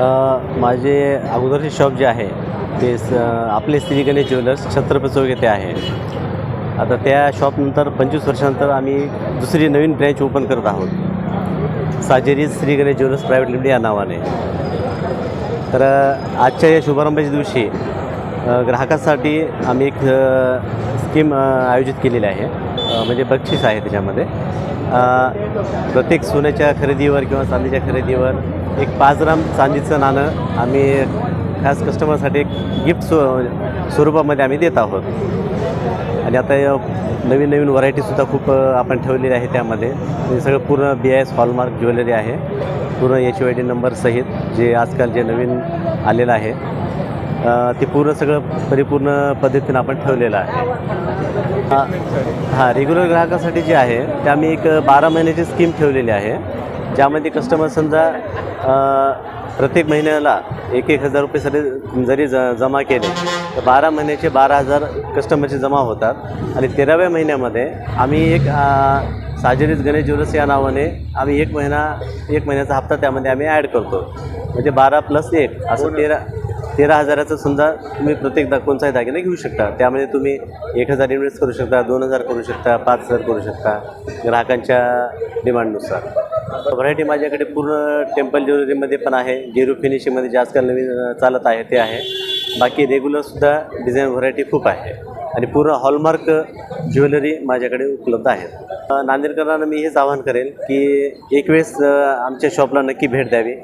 माझे अगोदरचे शॉप जे आहे ते स आपले श्री गणेश ज्वेलर्स छत्रपती चौक येथे आहे. आता त्या शॉपनंतर पंचवीस वर्षानंतर आम्ही दुसरी नवीन ब्रँच ओपन करत आहोत. साजेरी Shri Ganesh jewellers private limited या नावाने. तर आजच्या या शुभारंभाच्या दिवशी ग्राहकासाठी ग्राहकांसाठी आम्ही एक स्कीम आयोजित केलेली आहे. म्हणजे बक्षीस आहे त्याच्यामध्ये. प्रत्येक सोन्याच्या खरेदीवर किंवा चांदीच्या खरेदीवर एक पाच ग्राम चांदीचं नाणं आम्ही खास कस्टमरसाठी एक गिफ्ट स्व स्वरूपामध्ये आम्ही देत आहोत. आणि आता नवीन नवीन व्हरायटीसुद्धा खूप आपण ठेवलेली आहे त्यामध्ये. हे सगळं पूर्ण B I S hallmark jewellery आहे. पूर्ण एच वाय डी नंबरसहित जे आजकाल जे नवीन आलेलं आहे. ते पूर्ण सगळं परिपूर्ण पद्धतीनं आपण ठेवलेलं आहे. हां हां रेग्युलर ग्राहकासाठी जे आहे ते आम्ही एक बारा महिन्याची स्कीम ठेवलेली आहे. ज्यामध्ये कस्टमर समजा प्रत्येक महिन्याला एक एक हजार रुपये सरी जरी ज जमा केले तर बारा महिन्याचे बारा हजार कस्टमरचे जमा होतात. आणि तेराव्या महिन्यामध्ये आम्ही एक अ, साजेरीज गणेश ज्वेलर्स या नावाने आम्ही एक महिना एक महिन्याचा हप्ता त्यामध्ये आम्ही ॲड करतो. म्हणजे बारा प्लस एक असं तेरा तेरा हजाराचं समजा तुम्ही प्रत्येक दा दागिना घेऊ शकता. त्यामध्ये तुम्ही एक हजार इन्व्हेस्ट करू शकता दोन हजार करू शकता पाच हजार करू शकता ग्राहकांच्या डिमांडनुसार. व्हरायटी माझ्याकडे पूर्ण टेम्पल ज्वेलरीमध्ये पण आहे. गेरू फिनिशिंगमध्ये जे आजकाल नवीन चालत आहे ते आहे. बाकी रेग्युलरसुद्धा डिझाईन व्हरायटी खूप आहे. आणि पूर्ण हॉलमार्क ज्वेलरी माझ्याकडे उपलब्ध आहेत. नांदेडकरांना मी हेच आवाहन करेल की एक वेळेस आमच्या शॉपला नक्की भेट द्यावी.